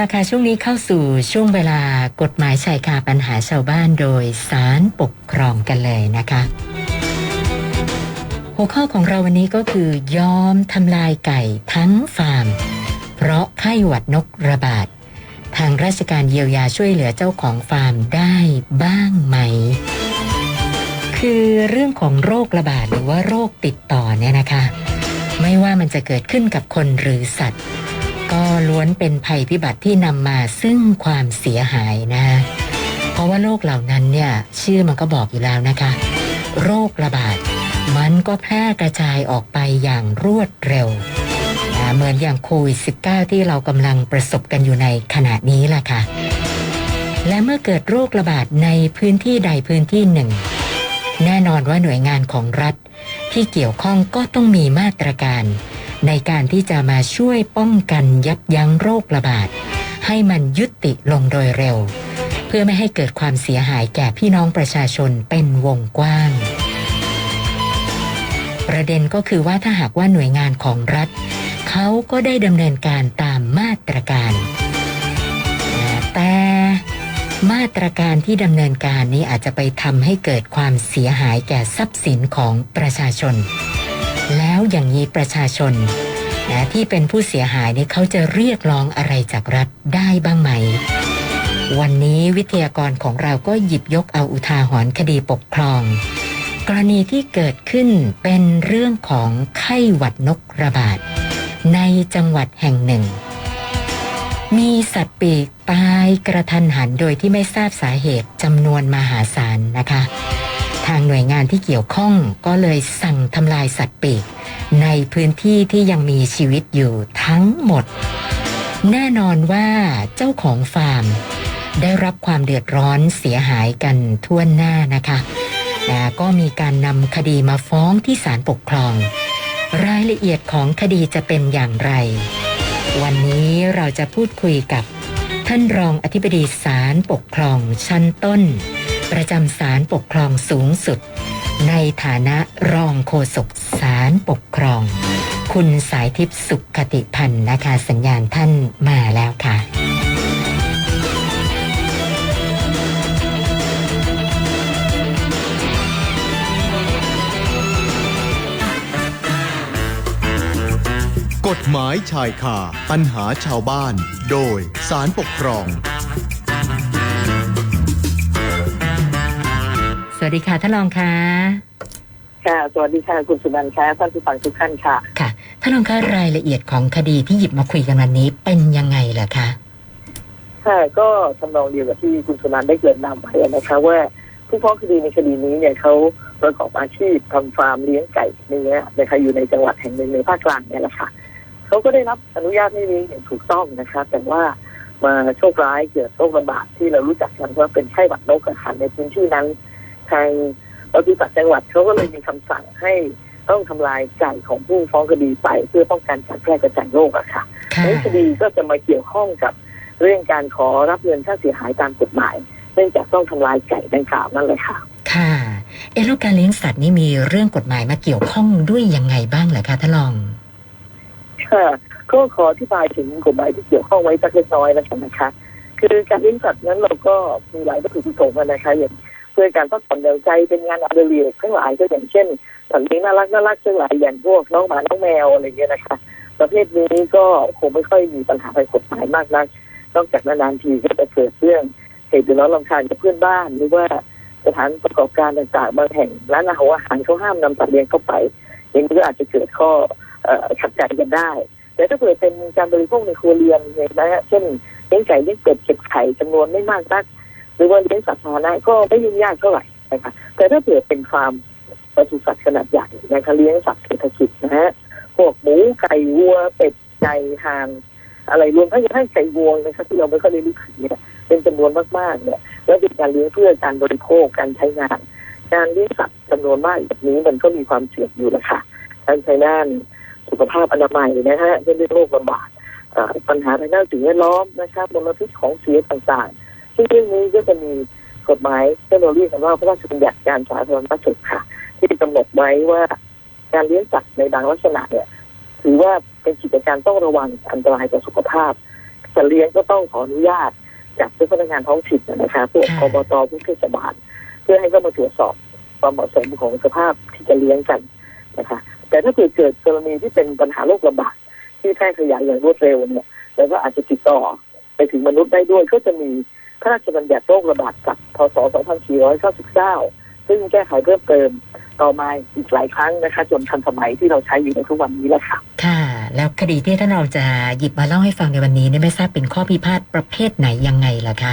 ละค่ะช่วงนี้เข้าสู่ช่วงเวลากฎหมายชายคาปัญหาชาวบ้านโดยสารปกครองกันเลยนะคะ หัวข้อของเราวันนี้ก็คือยอมทำลายไก่ทั้งฟาร์ม เพราะไข้หวัดนกระบาด ทางราชการเยียวยาช่วยเหลือเจ้าของฟาร์มได้บ้างไหม คือเรื่องของโรคระบาดหรือว่าโรคติดต่อเนี่ยนะคะ ไม่ว่ามันจะเกิดขึ้นกับคนหรือสัตว์ ก็ล้วนเป็นภัยพิบัติที่นำมาซึ่งความเสียหายนะ เพราะว่าโรคเหล่านั้นเนี่ยชื่อมันก็บอกอยู่แล้วนะคะ โรคระบาด มันก็แพร่กระจายออกไปอย่างรวดเร็วนะเหมือนอย่างโควิด -19 ที่เรากำลังประสบกันอยู่ในขณะนี้ล่ะค่ะ และเมื่อเกิดโรคระบาดในพื้นที่ใดพื้นที่หนึ่ง แน่นอนว่าหน่วยงานของรัฐที่เกี่ยวข้องก็ต้องมีมาตรการ ในการที่จะมาช่วยป้องกันยับยั้งโรคระบาด ให้มันยุติลงโดยเร็ว เพื่อไม่ให้เกิดความเสียหายแก่พี่น้องประชาชนเป็นวงกว้าง ประเด็นก็คือว่าถ้าหากว่าหน่วยงานของรัฐ เขาก็ได้ดำเนินการตามมาตรการ แต่มาตรการที่ดำเนินการนี้อาจจะไปทำให้เกิดความเสียหายแก่ทรัพย์สินของประชาชน แล้วอย่างนี้ประชาชนนะที่เป็นผู้เสียหายนี่เขาจะเรียกร้องอะไรจากรัฐได้บ้างไหม วันนี้วิทยากรของเราก็หยิบยกเอาอุทาหรณ์คดีปกครอง กรณีที่เกิดขึ้นเป็นเรื่องของไข้หวัดนกระบาด ในจังหวัดแห่งหนึ่ง มีสัตว์ปีกตายกระทันหันโดยที่ไม่ทราบสาเหตุจำนวนมหาศาลนะคะ ทางหน่วยงานที่เกี่ยวข้องก็เลยสั่งทำลายสัตว์ปีก ในพื้นที่ที่ยังมีชีวิตอยู่ทั้งหมด แน่นอนว่าเจ้าของฟาร์ม ได้รับความเดือดร้อนเสียหายกันทั่วหน้านะคะแต่ก็มีการนำคดีมาฟ้องที่ศาลปกครอง รายละเอียดของคดีจะเป็นอย่างไร วันนี้เราจะพูดคุยกับท่านรองอธิบดีศาลปกครองชั้นต้น ประจำศาลปกครองสูงสุด ในฐานะรองโฆษกศาลปกครอง คุณสายทิพย์สุขคติพันธ์นะคะ สัญญาณท่านมาแล้วค่ะกฎหมายชายคาปัญหาชาวบ้าน โดยสารปกครอง วัสดีค่ะท่านรองค่ะค่ะ สวัสดีค่ะคุณสุนันท์ค่ะท่านผู้ฟังทุกท่านค่ะ ค่ะท่านรองคะรายละเอียดของคดีที่หยิบมาคุยกันวันนี้เป็นยังไงล่ะคะค่ะก็ทำนองเดียวกับที่คุณสุนันท์ได้เกริดนำไปนะคะว่าผู้ฟ้องคดีในคดีนี้เนี่ยเขาประกอบอาชีพทำฟาร์มเลี้ยงไก่เนื้อนะคะอยู่ในจังหวัดแห่งหนึ่งในภาคกลางเนี่ยแหละค่ะเขาก็ได้รับอนุญาตให้เลี้ยงอย่างถูกต้องนะคะ แต่ว่ามาโชคร้ายเกิดโรคระบาดที่เรารู้จักกันว่าเป็นไข้หวัดนกอะค่ะในพื้นที่นั้น ทางปศุสัตว์จังหวัดเขาก็เลยมีคำสั่งให้ต้องทำลายไก่ของผู้ฟ้องคดีไป เพื่อป้องกันการแพร่กระจายโรคอะค่ะค่ะในคดีก็จะมาเกี่ยวข้องกับเรื่องการขอรับเงินค่าเสียหายตามกฎหมาย เนื่องจากต้องทำลายไก่ดังกล่าวนั่นเลยค่ะ ค่ะ เอะแล้วการเลี้ยงสัตว์นี่มีเรื่องกฎหมายมาเกี่ยวข้องด้วยยังไงบ้างเหรอคะท่านรอง ค่ะก็ขออธิบายถึงกฎหมายที่เกี่ยวข้องไว้สักเล็กน้อยแล้วกันนะคะ คือการเลี้ยงสัตว์นั้นเราก็มีหลายวัตถุประสงค์อะนะคะ อย่าง เพื่อการพักผ่อนหย่อนใจเป็นงานอดิเรกทั้งหลายก็อย่างเช่นสัตว์เลี้ยงน่ารักน่ารักทั้งหลายอย่างพวกน้องหมาน้องแมวอะไรเงี้ยนะคะ ประเภทนี้ก็คงไม่ค่อยมีปัญหาทางกฎหมายมากนักนอกจากนานๆทีก็จะเกิดเรื่องเหตุเดือดร้อนรำคาญกับเพื่อนบ้าน หรือว่าสถานประกอบการต่างๆบางแห่งร้านอาหารอาหารเขาห้ามนำสัตว์เลี้ยงเข้าไปอย่างนี้ก็อาจจะเกิดข้อขัดใจกันได้ แต่ถ้าเกิดเป็นการบริโภคในครัวเรือนเนี่ยนะฮะเช่นเลี้ยงไก่เลี้ยงเป็ดเก็บไข่จำนวนไม่มากนัก หรือว่าเลี้ยงสัตว์สาธารณะก็ไม่ยุ่งยากเท่าไหร่นะคะแต่ถ้าเกิดเป็นฟาร์มปศุสัตว์ขนาดใหญ่นะคะเลี้ยงสัตว์เศรษฐกิจนะฮะพวกหมูไก่วัวเป็ดไก่ห่านอะไรรวมทั้งกระทั่งไก่วงนะครับที่เราไม่ค่อยได้รู้ถึงเนี่ยเป็นจำนวนมากๆเนี่ยแล้วเป็นการเลี้ยงเพื่อการบริโภคการใช้งาน การเลี้ยงสัตว์จำนวนมากแบบนี้มันก็มีความเสี่ยงอยู่แหละค่ะทั้งทางด้านสุขภาพอนามัยนะฮะเรื่องโรคระบาดปัญหาทางด้านสิ่งแวดล้อมนะครับมลพิษของเสียต่างๆ ซึ่งเรื่องนี้ก็จะมีกฎหมายที่เราเรียกกันว่าพระราชบัญญัติการสาธารณสุขค่ะ ที่กำหนดไว้ว่าการเลี้ยงสัตว์ในบางลักษณะเนี่ยถือว่าเป็นกิจการต้องระวังอันตรายต่อสุขภาพจะเลี้ยงก็ต้องขออนุญาตจากเจ้าพนักงานท้องถิ่นนะคะพวกอบตพวกเทศบาลเพื่อให้เข้ามาตรวจสอบความเหมาะสมของสภาพที่จะเลี้ยงกันนะคะ แต่ถ้าเกิดเกิดกรณีที่เป็นปัญหาโรคระบาดที่แพร่ขยายอย่างรวดเร็วเนี่ยแล้วก็อาจจะติดต่อไปถึงมนุษย์ได้ด้วยก็จะมี พระราชบัญญัติโรคระบาดกับพศ 2499 ซึ่งแก้ไขเพิ่มเติมต่อมาอีกหลายครั้งนะคะ จนทันสมัยที่เราใช้อยู่ในทุกวันนี้แล้วค่ะ ค่ะ แล้วคดีที่ท่านเราจะหยิบมาเล่าให้ฟังในวันนี้เนี่ยไม่ทราบเป็นข้อพิพาทประเภทไหนยังไงล่ะคะ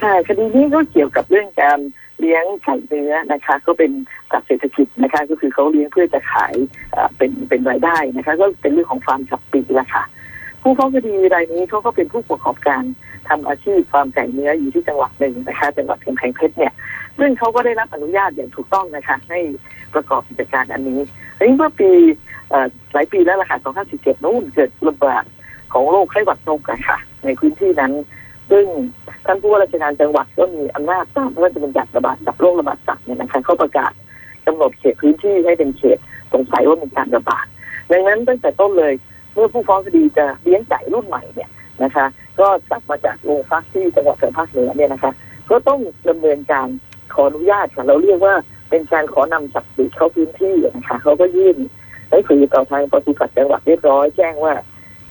ค่ะ คดีนี้ก็เกี่ยวกับเรื่องการเลี้ยงไก่เนื้อนะคะ ก็เป็นสัตว์เศรษฐกิจนะคะ ก็คือเขาเลี้ยงเพื่อจะขายเอ่อเป็นเป็นรายได้นะคะ ก็เป็นเรื่องของฟาร์มสับปีละค่ะ ผู้ฟ้องคดีรายนี้เขาก็เป็นผู้ประกอบการ ทำอาชีพฟาร์มไก่เนื้ออยู่ที่จังหวัดหนึ่งนะคะจังหวัดกำแพงเพชรเนี่ยซึ่งเขาก็ได้รับอนุญาตอย่างถูกต้องนะคะให้ประกอบกิจการอันนี้ทีนี้เมื่อปีหลายปีแล้วล่ะค่ะ2547นู่นเกิดระบาดของโรคไข้หวัดนกอะค่ะ ในพื้นที่นั้น ซึ่งท่านผู้ว่าราชการจังหวัดก็มีอำนาจตามพระราชบัญญัติระบาดกับโรคระบาดสัตว์เนี่ยนะคะเขาประกาศกำหนดเขตพื้นที่ให้เป็นเขตสงสัยว่ามีการระบาด ดังนั้นตั้งแต่ต้นเลยเมื่อผู้ฟ้องคดีจะเลี้ยงไก่รุ่นใหม่เนี่ย นะคะ ก็จับมาจากโรงฟักที่จังหวัดสริมภาคเหนือเนี่ยนะคะ ก็ต้องดำเนินการขออนุญาตค่ะเราเรียกว่าเป็นการขอนำสัตว์ปีกเข้าพื้นที่นะคะเขาก็ยื่นหนังสือต่อทางปศุสัตว์จังหวัดเรียบร้อยแจ้งว่า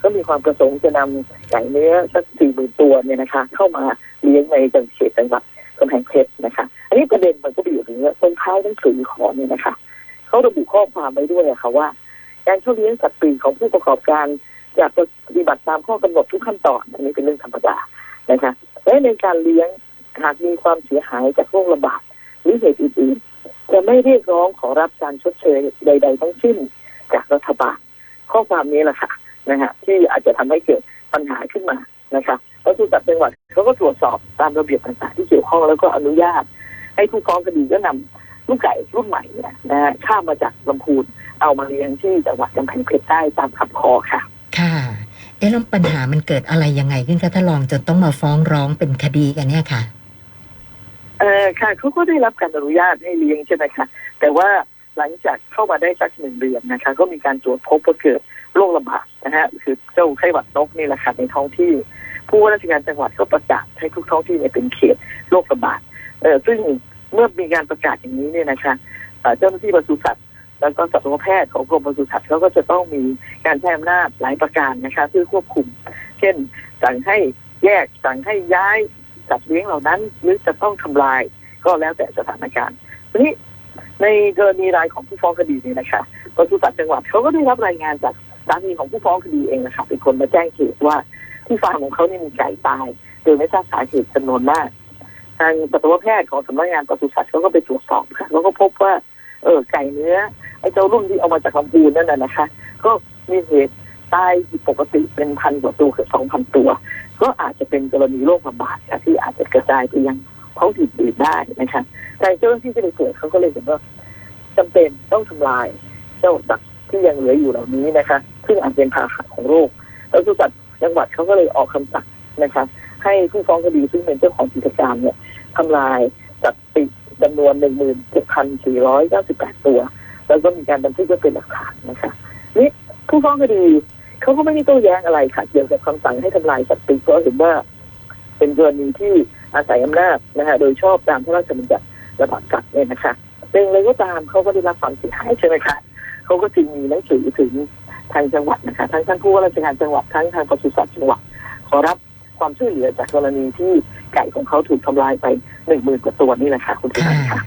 ก็มีความประสงค์จะนำไก่เนื้อสักสี่หมื่นตัวเนี่ยนะคะ เข้ามาเลี้ยงในจังหวัดเขตจังหวัดกำแพงเพชรนะคะ อันนี้ประเด็นมันก็ไปอยู่ตรงนี้ตรงท้ายหนังสือขอเนี่ยนะคะเขาระบุข้อความไว้ด้วยะค่ะว่า การเข้าเลี้ยงสัตว์ปีกของผู้ประกอบการ จะปฏิบัติตามข้อกำหนดทุกขั้นตอนอันนี้เป็นเรื่องธรรมดานะคะและในการเลี้ยงหากมีความเสียหายจากโรคระบาดหรือเหตุอื่นๆ จะไม่เรียกร้องขอรับการชดเชยใด ๆ ทั้งสิ้นจากรัฐบาล ข้อความนี้แหละค่ะนะฮะที่อาจจะทำให้เกิดปัญหาขึ้นมานะคะแล้วสุสัตว์จังหวัดเขาก็ตรวจสอบตามระเบียบต่างๆที่เกี่ยวข้องแล้วก็อนุญาต ให้ผู้ฟ้องคดีก็นำลูกไก่รุ่นใหม่เนี่ยนะฮะข้ามมาจากลำพูนเอามาเลี้ยงที่จังหวัดกำแพงเพชรได้ตามคำขอค่ะค่ะ เอ๊ะแล้วปัญหามันเกิดอะไรยังไงขึ้นคะท่านรองจนต้องมาฟ้องร้องเป็นคดีกันเนี่ยค่ะ เออค่ะเขาก็ได้รับการอนุญาตให้เลี้ยงใช่ไหมคะแต่ว่าหลังจากเข้ามาได้สักหนึ่งเดือนนะคะ ก็มีการตรวจพบว่าเกิดโรคระบาดนะฮะคือเจ้าไข้หวัดนกนี่แหละค่ะในท้องที่ ผู้ว่าราชการจังหวัดก็ประกาศให้ทุกท้องที่เนี่ยเป็นเขตโรคระบาดเออซึ่งเมื่อมีการประกาศอย่างนี้เนี่ยนะคะเจ้าหน้าที่ปศุสัตว์ แล้วก็สัตวแพทย์ของกรมปศุสัตว์เขาก็จะต้องมีการใช้อำนาจหลายประการนะคะเพื่อควบคุม เช่น สั่งให้แยกสั่งให้ย้ายสัตว์เลี้ยงเหล่านั้น หรือจะต้องทำลายก็แล้วแต่สถานการณ์ทีนี้ในกรณีรายของผู้ฟ้องคดีเนี่ยนะคะปศุสัตว์จังหวัดเขาก็ได้รับรายงานจากสามีของผู้ฟ้องคดีเองนะคะเป็นคนมาแจ้งเหตุว่าที่ฟาร์มของเขาเนี่ยมีไก่ตาย โดยไม่ทราบสาเหตุจำนวนมากทางสัตวแพทย์ของสำนักงานปศุสัตว์เขาก็ไปตรวจสอบค่ะแล้วก็พบว่า เออไก่เนื้อ ไอ้เจ้ารุ่นที่เอามาจากลำพูนนั่นน่ะนะคะ ก็มีเหตุตายผิดปกติเป็นพันกว่าตัวเกือบสองพันตัว ก็อาจจะเป็นกรณีโรคระบาดค่ะที่อาจจะกระจายไปยังท้องถิ่นอื่นได้นะคะแต่เจ้าหน้าที่ที่ไปตรวจเขาก็เลยเห็นว่าจำเป็นต้องทำลายเจ้าสัตว์ที่ยังเหลืออยู่เหล่านี้นะคะ ซึ่งอาจเป็นพาหะของโรค แล้วสุสัตว์จังหวัดเขาก็เลยออกคำสั่งนะคะให้ผู้ฟ้องคดีซึ่งเป็นเจ้าของกิจการเนี่ยทำลายสัตว์ปีจำนวนหนึ่งหมื่นเจ็ดพันสี่ร้อยเก้าสิบแปดตัว แล้วก็มีการบันทึกไว้เป็นหลักฐานนะคะนี่ผู้ฟ้องคดีเขาก็ไม่ได้โต้แย้งอะไรค่ะเกี่ยวกับคำสั่งให้ทำลายสัตว์ปีกเพราะเห็นว่า เป็นกรณีที่อาศัยอำนาจนะคะโดยชอบตามพระราชบัญญัติระบาดสัตว์เนี่ยนะคะเป็นอะไรก็ตามเขาก็ได้รับความเสียหายใช่ไหมคะเขาก็จึงมีหนังสือถึงทางจังหวัดนะคะทั้งท่านผู้ว่าราชการจังหวัดทั้งทางปศุสัตว์จังหวัดขอรับความช่วยเหลือจากกรณีที่ไก่ของเขาถูกทำลายไปหนึ่งหมื่นกว่าตัวนี่แหละค่ะคุณผู้ชค่ะมค่ะ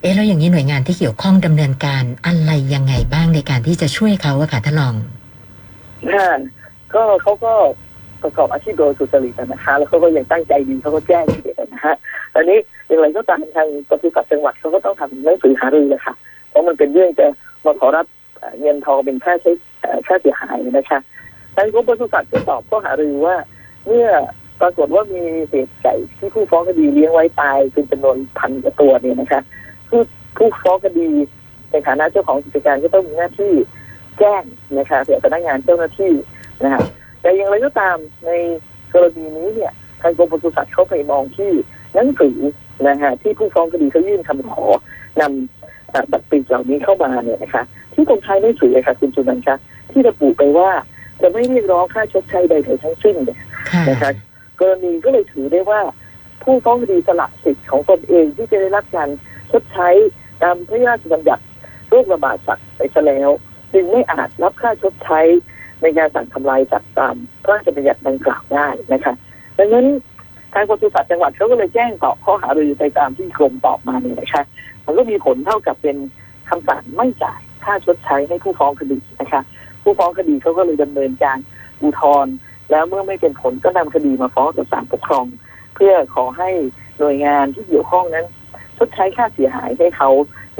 เอ๊ะแล้วอย่างนี้หน่วยงานที่เกี่ยวข้องดำเนินการอะไรยังไงบ้างในการที่จะช่วยเขาอะค่ะท่านรองค่ะก็เขาก็ประกอบอาชีพโดยสุจริตนะคะ แล้วเขาก็ยังตั้งใจดีเขาก็แจ้งทีเดียวนะฮะตอนนี้อย่างไรก็ตามทางปศุสัตว์จังหวัดเขาก็ต้องทำหนังสือหารือเลยค่ะเพราะมันเป็นเรื่องจะมาขอรับเงินทองเป็นค่าใช้ค่าเสียหายนะคะทางกรมปศุสัตว์ก็ตอบข้อหารือว่า เมื่อ ปรากฏว่ามีเหตุไก่ที่ผู้ฟ้องคดีเลี้ยงไว้ตายเป็นจำนวนพันกว่าตัวเนี่ยนะคะผู้ผู้ฟ้องคดีในฐานะเจ้าของกิจการก็ต้องมีหน้าที่แจ้งนะคะเผื่อพนักงานเจ้าหน้าที่นะคะแต่อย่างไรก็ตามในกรณีนี้เนี่ยทางกรมปศุสัตว์เขาไปมองที่หนังสือนะฮะที่ผู้ฟ้องคดีเขายื่นคำขอนำเอ่อสัตว์ปีกเหล่านี้เข้ามาเนี่ยนะคะที่ตรงท้ายหนังสือเลยค่ะคุณจุนันท์คะที่ระบุไปว่าจะไม่เรียกร้องค่าชดใช้ใดๆทั้งสิ้นเนี่ยค่ะนะคะ กรณีก็เลยถือได้ว่า ผู้ฟ้องคดีสละสิทธิ์ของตนเองที่จะได้รับการชดใช้ตามพระราชบัญญัติโรคระบาดสัตว์ไปซะแล้วจึงไม่อาจรับค่าชดใช้ในการสั่งทำลายสัตว์ตามพระราชบัญญัติดังกล่าวได้นะคะดังนั้นทางปศุสัตว์จังหวัดเขาก็เลยแจ้งตอบข้อหารือไปตามที่กรมตอบมาเนี่ยนะคะมันก็มีผลเท่ากับเป็นคำสั่งไม่จ่ายค่าชดใช้ให้ผู้ฟ้องคดีนะคะ ผู้ฟ้องคดีเขาก็เลยดำเนินการอุทธรณ์ แล้วเมื่อไม่เป็นผลก็นำคดีมาฟ้องต่อศาลปกครอง เพื่อขอให้หน่วยงานที่เกี่ยวข้องนั้นชดใช้ค่าเสียหายให้เขา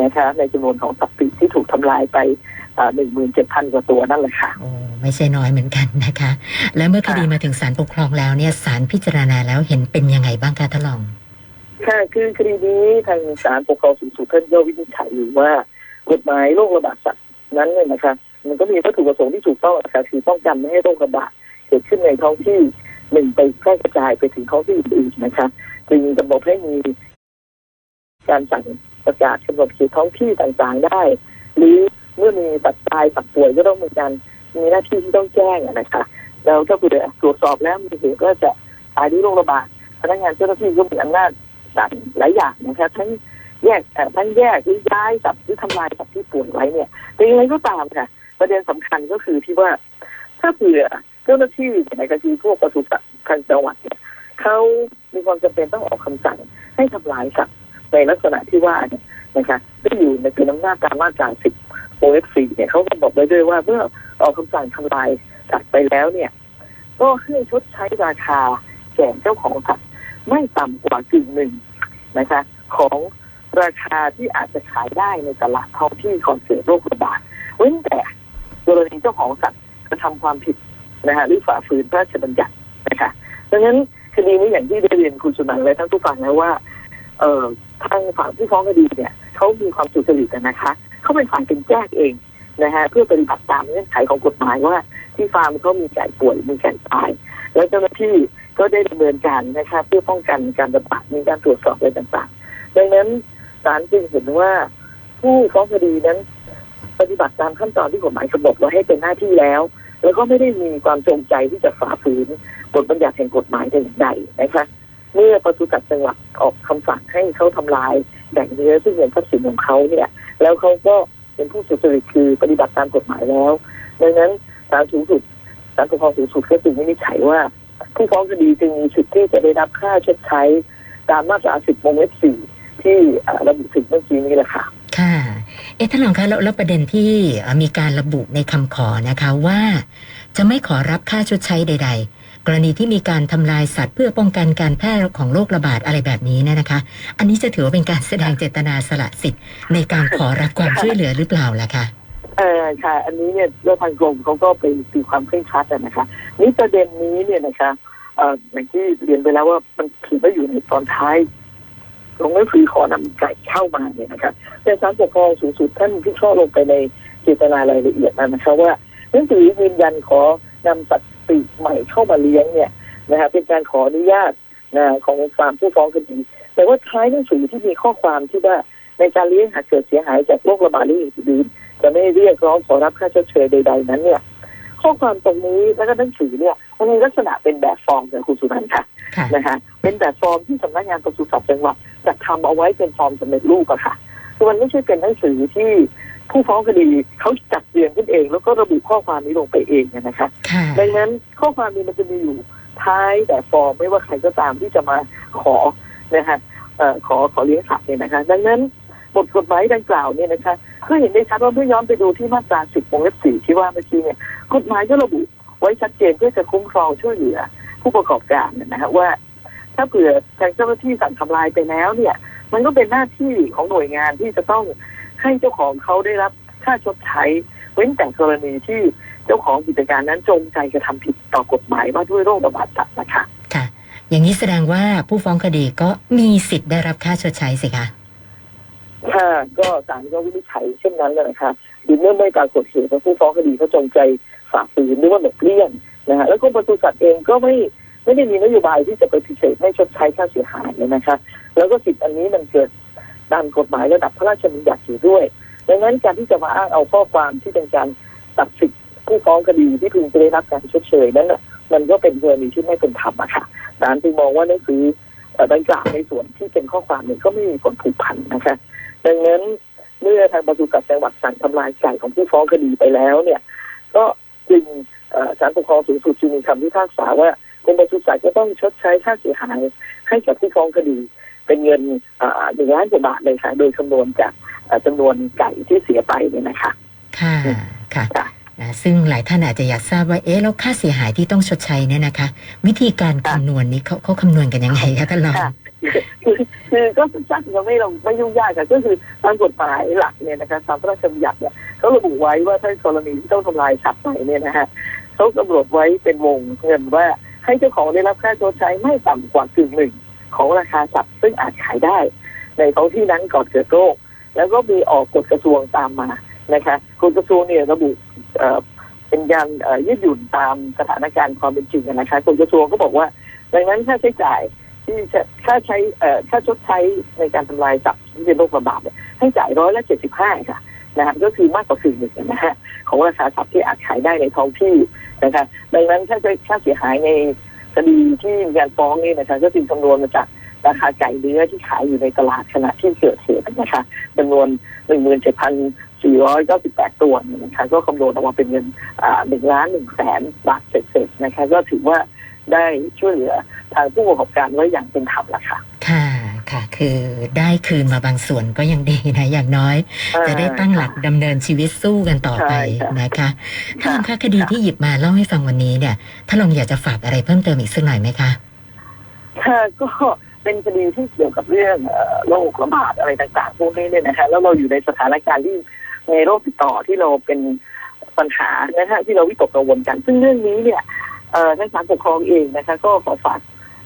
นะคะในจำนวนของสัตว์ปีกที่ถูกทำลายไปหนึ่งหมื่นเจ็ดพันกว่าตัวนั่นแหละค่ะโอ้ไม่ใช่น้อยเหมือนกันนะคะ และเมื่อคดีมาถึงศาลปกครองแล้วเนี่ยศาลพิจารณาแล้วเห็นเป็นยังไงบ้างคะท่านรองค่ะคือคดีนี้ทางศาลปกครองสูงสุดท่านก็วินิจฉัยอยู่ว่ากฎหมายโรคระบาดสัตว์นั้นเนี่ยนะคะ มันก็มีวัตถุประสงค์ที่ถูกต้องนะคะคือป้องกันไม่ให้โรคระบาดเกิดขึ้นในท้องที่หนึ่งไปแพร่กระจายไปถึงท้องที่อื่นๆนะคะจึงกำหนดให้มีการสั่งประกาศกำหนดเขตท้องที่ต่างๆได้ หรือเมื่อมีสัตว์ตายสัตว์ป่วยก็ต้องมีการมีหน้าที่ที่ต้องแจ้งนะคะแล้วถ้าเผื่อตรวจสอบแล้วมีเหตุก็จะตายด้วยโรคระบาดพนักงานเจ้าหน้าที่ก็มีอำนาจสั่งหลายอย่างนะคะทั้งแยกทั้งแยกหรือย้ายสัตว์หรือทำลายสัตว์ที่ป่วยไว้เนี่ยแต่อย่างไรก็ตามค่ะ ประเด็นสำคัญก็คือที่ว่าถ้าเผื่อ เจ้าหน้าที่ในกรณีพวกปศุสัตว์ทางจังหวัดเนี่ยเขามีความจำเป็นต้องออกคำสั่งให้ทำลายสัตว์ในลักษณะที่ว่าเนี่ยนะคะที่อยู่ในเป็นอำนาจตามมาตราสิบ OFC เนี่ยเขาก็บอกไว้ด้วยว่าเมื่อออกคำสั่งทำลายสัตว์ไปแล้วเนี่ย ก็ให้ชดใช้ราคาแก่เจ้าของสัตว์ไม่ต่ำกว่ากึ่งหนึ่งนะคะ ของราคาที่อาจจะขายได้ในตลาดท้องที่ก่อนเกิดโรคระบาดเว้นแต่กรณีเจ้าของสัตว์กระทำความผิด นะคะหรือฝ่าฝืนพระราชบัญญัตินะคะดังนั้นคดีนี้อย่างที่ได้เรียนคุณสุนันท์และทั้งผู้ฟังแล้วว่า เอ่อทางฝั่งผู้ฟ้องคดีเนี่ยเขามีความสุจริตนะคะเขาเป็นฝ่ายเป็นแจ้งเองนะฮะเพื่อปฏิบัติตามเงื่อนไขของกฎหมายว่าที่ฟาร์มเขามีไก่ป่วยมีไก่ตาย แล้วเจ้าหน้าที่ก็ได้ดำเนินการนะคะเพื่อป้องกันการระบาดมีการตรวจสอบอะไรต่างๆ ดังนั้นศาลจึงเห็นว่าผู้ฟ้องคดีนั้น ปฏิบัติตามขั้นตอนที่กฎหมายกำหนดไว้ให้เป็นหน้าที่แล้ว แล้วก็ไม่ได้มีความจงใจที่จะฝ่าฝืนบทบัญญัติแห่งกฎหมายใดๆนะคะ เมื่อปศุสัตว์จังหวัดออกคำสั่งให้เขาทำลายแบ่งเนื้อซึ่งเป็นทรัพย์สินของเขาเนี่ย แล้วเขาก็เป็นผู้สุจริตคือปฏิบัติตามกฎหมายแล้ว ดังนั้นศาลสูงสุดศาลปกครองสูงสุดก็จึงวินิจฉัยว่า ผู้ฟ้องคดีจึงมีสิทธิ์ที่จะได้รับค่าชดใช้ตามมาตรา 10 วงเล็บ 4 ที่อ่ระบุสิทธิ์เมื่อกี้นี้แหละค่ะ อ๊ะท่านรองคะแล้วแล้วประเด็นที่มีการระบุในคำขอนะคะว่า จะไม่ขอรับค่าชดใช้ใด ๆ กรณีที่มีการทำลายสัตว์เพื่อป้องกันการแพร่ของโรคระบาดอะไรแบบนี้เนี่ยนะคะ อันนี้จะถือว่าเป็นการแสดงเจตนาสละสิทธิ์ ในการขอรับความช่วยเหลือหรือเปล่าล่ะคะเออค่ะ อันนี้เนี่ยเรื่องทางกรมเขาก็ไปตีความเคร่งครัดนะคะ นี่ประเด็นนี้เนี่ยนะคะเอ่ออย่างที่เรียนไปแล้วว่ามันถือว่าอยู่ในตอนท้าย ลงไม่ฟรีขอนำไก่เข้ามาเนี่ยนะคะแต่ศาลปกครองสูงสุดท่านพิเคราะห์ลงไปในเจตนารายละเอียดนะคะว่าหนังสือยืนยันขอนำสัตว์ปีกใหม่เข้ามาเลี้ยงเนี่ยนะคะเป็นการขออนุญาตนะของฟาร์มผู้ฟ้องคดีแต่ว่าท้ายหนังสือที่มีข้อความที่ว่าในการเลี้ยงหากเกิดเสียหายจากโรคระบาดหรืออื่นๆจะไม่เรียกร้องขอรับค่าชดเชยใด ๆ นั้นเนี่ย ข้อความตรงนี้แล้วก็หนังสือเนี่ยมันมีลักษณะเป็นแบบฟอร์มค่ะคุณสุนันท์ค่ะค่ะนะคะเป็นแบบฟอร์มที่สำนักงานปศุสัตว์จังหวัด จัดทำเอาไว้เป็นฟอร์มสำเร็จรูปอะค่ะคือมันไม่ใช่เป็นหนังสือที่ผู้ฟ้องคดีเขาจัดเรียงขึ้นเอง แล้วก็ระบุข้อความนี้ลงไปเองนะคะค่ะดังนั้นข้อความนี้มันจะมีอยู่ท้ายแบบฟอร์มไม่ว่าใครก็ตามที่จะมาขอนะคะเอ่อขอขอเลี้ยงสัตว์เนี่ยนะคะ ดังนั้นบทกฎหมายดังกล่าวเนี่ยนะคะก็เห็นได้ชัดว่าเมื่อย้อนไปดูที่มาตรา10วงเล็บ4ที่ว่าเมื่อกี้เนี่ยกฎหมายก็ระบุไว้ชัดเจนเพื่อจะคุ้มครองช่วยเหลือผู้ประกอบการนะฮะว่า ถ้าเผื่อทางเจ้าหน้าที่สั่งทำลายไปแล้วเนี่ย มันก็เป็นหน้าที่ของหน่วยงานที่จะต้องให้เจ้าของเขาได้รับค่าชดใช้ เว้นแต่กรณีที่เจ้าของกิจการนั้นจงใจกระทำผิดต่อกฎหมายว่าด้วยโรคระบาดสัตว์นะคะค่ะ อย่างนี้แสดงว่าผู้ฟ้องคดีก็มีสิทธิ์ได้รับค่าชดใช้สิคะค่ะก็ศาลก็วินิจฉัยเช่นนั้นเลยนะคะคือเมื่อไม่ปรากฏเหตุว่าผู้ฟ้องคดีเขาจงใจฝ่าฝืนหรือว่าหลบเลี่ยงนะฮะแล้วก็บริษัทเองก็ไม่ ไม่ได้มีนโยบายที่จะไปฏิเสธไม่ชดใช้ค่าเสียหายเลยนะคะ แล้วก็สิทธิ์อันนี้มันเกิดตามกฎหมายระดับพระราชบัญญัติอยู่ด้วย ดังนั้นการที่จะมาอ้างเอาข้อความที่เป็นการตัดสิทธิ์ผู้ฟ้องคดีที่พึงจะได้รับการชดเชยนั้นน่ะมันก็เป็นกรณีที่ไม่เป็นธรรมอะค่ะศาลจึงมองว่าหนังสือดังกล่าวในส่วนที่เป็นข้อความเนี่ยก็ไม่มีผลผูกพันนะคะ ดังนั้นเมื่อทางปศุสัตว์จังหวัดสั่งทำลายไก่ของผู้ฟ้องคดีไปแล้วเนี่ย ก็จึงศาลปกครองสูงสุดจึงมีคำพิพากษาว่า กรมปศุสัตว์ก็ต้องชดใช้ค่าเสียหายให้กับผู้ฟ้องคดี เป็นเงินหนึ่งล้านกว่าบาทเลยค่ะ โดยคำนวณจากเอ่อจำนวนไก่ที่เสียไปเนี่ยนะคะค่ะค่ะค่ะนะซึ่งหลายท่านอาจจะอยากทราบว่าเอ๊ะแล้วค่าเสียหายที่ต้องชดใช้เนี่ยนะคะ วิธีการค่ะคำนวณนี้เขาเขาคำนวณกันยังไงคะท่านรองค่ะคือคือก็สั้นๆก็ไม่ลงไม่ยุ่งยากค่ะก็คือตามกฎหมายหลักเนี่ยนะคะตามพระราชบัญญัติเนี่ยเขาระบุไว้ว่าถ้ากรณีที่ต้องทำลายทรัพย์ไปเนี่ยนะฮะเขากำหนดไว้เป็นวงเงินว่า ให้เจ้าของได้รับค่าชดใช้ไม่ต่ำกว่ากึ่งหนึ่งของราคาทรัพย์ซึ่งอาจขายได้ ในท้องที่นั้นก่อนเกิดโรค แล้วก็มีออกกฎกระทรวงตามมานะคะกฎกระทรวงเนี่ยระบุเป็นการยืดหยุ่นตามสถานการณ์ความเป็นจริงอะนะคะกฎกระทรวงก็บอกว่า ดังนั้นค่าใช้จ่ายที่จะค่าใช้ค่าชดใช้ในการทำลายทรัพย์ที่เป็นโรคระบาดเนี่ยให้จ่ายร้อยละเจ็ดสิบห้าค่ะนะฮะก็คือมากกว่าครึ่หนึ่งนะฮะของราคาทรัพย์ที่อาจขายได้ในท้องที่ นะคะดังนั้นค่าใช้ค่าเสียหายในคดีที่มีการฟ้องนี่นะคะก็จึงคำนวณมาจากราคาไก่เนื้อที่ขายอยู่ในตลาดขณะที่เกิดเหตุนะคะจำนวนหนึ่งหมื่นเจ็ดพันสี่ร้อยเก้าสิบแปดตัวนะคะก็คำนวณออกมาเป็นเงินหนึ่งล้านหนึ่งแสนบาทเศษๆนะคะก็ถือว่าได้ช่วยเหลือทางผู้ประกอบการไว้อย่างเป็นธรรมละค่ะ ค่ะค่ะ คือได้คืนมาบางส่วนก็ยังดีนะอย่างน้อย จะได้ตั้งหลักดำเนินชีวิตสู้กันต่อไปใช่ค่ะนะคะถ้าลองค่ะคะคดีที่หยิบมาเล่าให้ฟังวันนี้เนี่ยถ้าลองอยากจะฝากอะไรเพิ่มเติมอีกสักหน่อยไหมคะค่ะก็เป็นคดีที่เกี่ยวกับเรื่องเอ่อโรคระบาดอะไรต่างๆพวกนี้เนี่ยนะคะแล้วเราอยู่ในสถานการณ์ที่ในโรคติดต่อที่เราเป็นปัญหานะคะที่เราวิตกกังวลกัน ซึ่งเรื่องนี้เนี่ยเอ่อทางศาลปกครองเองนะคะ ก็ขอฝาก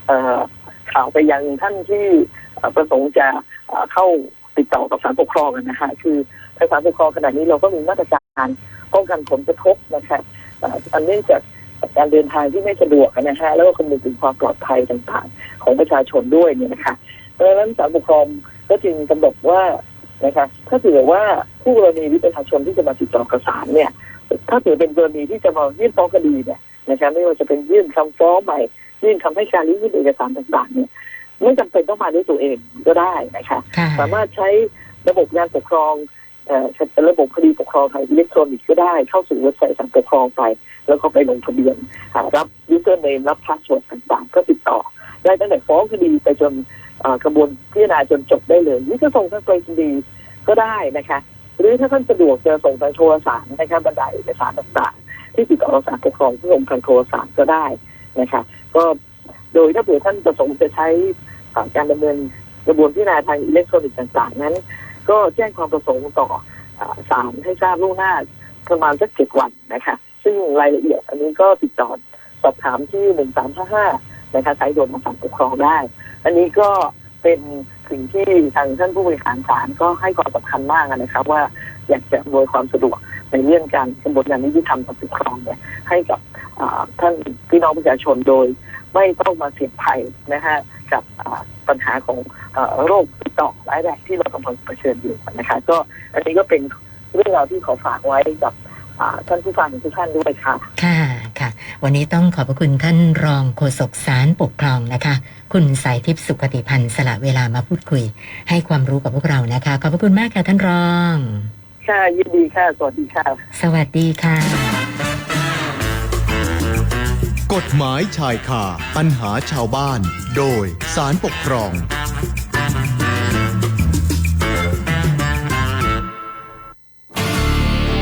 เอ่อ ข่าวไปยังท่านที่ประสงค์จะเข้าติดต่อกับศาลปกครองกันนะคะคือทางศาลปกครองขณะนี้เราก็มีมาตรการป้องกันผลกระทบนะคะอันเนื่องจากการเดินทางที่ไม่สะดวกนะฮะแล้วก็คำนึงถึงความปลอดภัยต่างๆ ของประชาชนด้วยเนี่ยนะคะเพราะฉะนั้นศาลปกครองก็จึงกำหนดว่านะคะถ้าเผื่อว่าผู้กรณีหรือประชาชนที่จะมาติดต่อกับศาลเนี่ย ถ้าเผื่อเป็นกรณีที่จะมายื่นฟ้องคดีเนี่ยนะคะไม่ว่าจะเป็นยื่นคำฟ้องใหม่ ยื่นคำให้การหรือยื่นเอกสารต่างๆเนี่ยไม่จำเป็นต้องมาด้วยตัวเองก็ได้นะคะค่ะสามารถใช้ระบบงานปกครองเอ่อเป็นระบบคดีปกครองทางอิเล็กทรอนิกส์ก็ได้เข้าสู่เว็บไซต์ศาลปกครองไป แล้วก็ไปลงทะเบียนหารับยูเซอร์เนมรับพาสเวิร์ดต่างๆ ก็ติดต่อ ได้ตั้งแต่ฟ้องคดีไปจนเอ่อกระบวนพิจารณาจนจบได้เลยหรือจะส่งทางไปรษณีย์ก็ได้นะคะ หรือถ้าท่านสะดวกจะส่งทางโทรศัพท์นะคะบรรดาเอกสารต่างๆ ที่ติดต่อศาลปกครองที่ส่งทางโทรศัพท์ก็ได้ นะคะ ก็โดยถ้าเผื่อท่านประสงค์จะใช้การดำเนินกระบวนพิจารณาทางอิเล็กทรอนิกส์ต่าง ๆ นั้น ก็แจ้งความประสงค์ต่อศาลให้ทราบล่วงหน้าประมาณสักเจ็ดวันนะคะ ซึ่งรายละเอียดอันนี้ก็ติดต่อสอบถามที่หนึ่งสามห้าห้านะคะสายด่วนของศาลปกครองได้ อันนี้ก็เป็นสิ่งที่ทางท่านผู้บริหารศาลก็ให้ความสำคัญมากนะครับ ว่าอยากจะอำนวยความสะดวก ในเรื่องการกระบวนการยุติธรรมทางปกครองเนี่ยให้กับท่านพี่น้องประชาชนโดย ไม่ต้องมาเสี่ยงภัยนะฮะกับปัญหาของอโรคติดต่อร้ายแรงที่เรากำลังเผชิญอยู่นะคะก็อันนี้ก็เป็นเรื่องราวที่ขอฝากไว้กับท่านผู้ฟังทุกท่านด้วยค่ะ ค่ะค่ะ วันนี้ต้องขอบพระคุณท่านรองโฆษกสารปกครองนะคะ คุณสายทิพย์สุขติพันธ์สละเวลามาพูดคุย ให้ความรู้กับพวกเรานะคะ ขอบพระคุณมากค่ะท่านรอง ค่ะยินดีค่ะ สวัสดีค่ะ สวัสดีค่ะ กฎหมายชายคาปัญหาชาวบ้าน โดยสารปกครอง